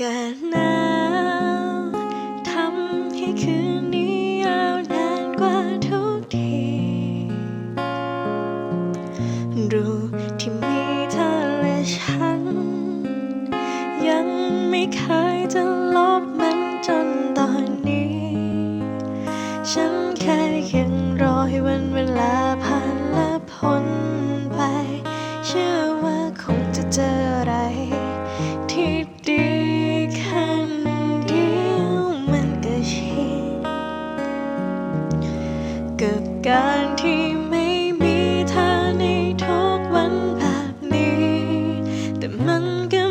กาศหนาวทำให้คืนนี้ยาวนานกว่าทุกทีรู้ที่มีเธอและฉัน ยังไม่เคยจะ กับการที่ไม่มีเธอในทุกวันแบบนี้ แต่มันก็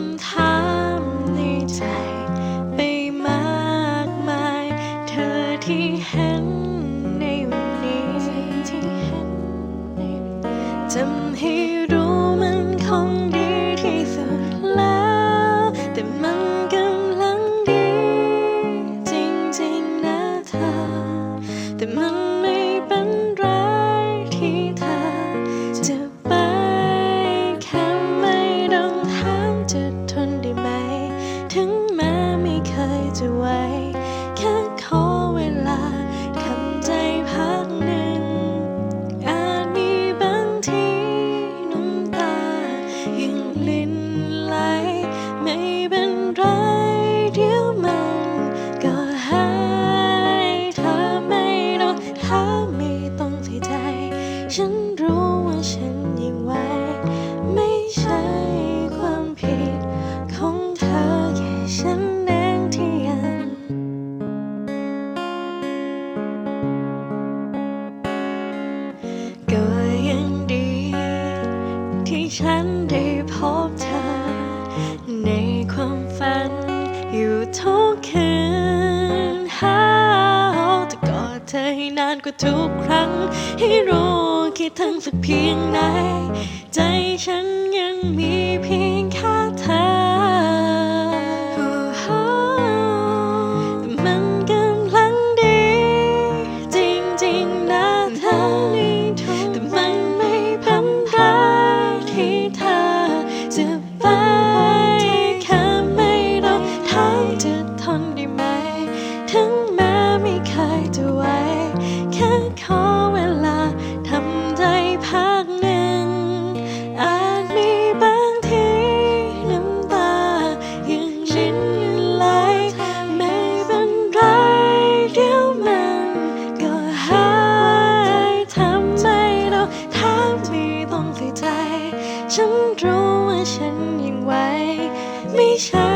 ำถามในใจ ไปมากมาย เธอที่เห็นในวันนี้จำให้รู้มันคงดีที่สุดแล้ว แต่มันกำลังดี จริงๆนะเธอ แต่มันไม่เป็นไรที่เธอ fades away. ฉันได้พบเธอ ในความฝัน อยู่ทุกคืนหาแต่กอดเธอให้นานกว่าทุกครั้ง ให้รู้คิดถึงสักเพียงไหน ใจฉันยังมีเพียง ฉันรู้ว่าฉันยังไหวไม่ใช่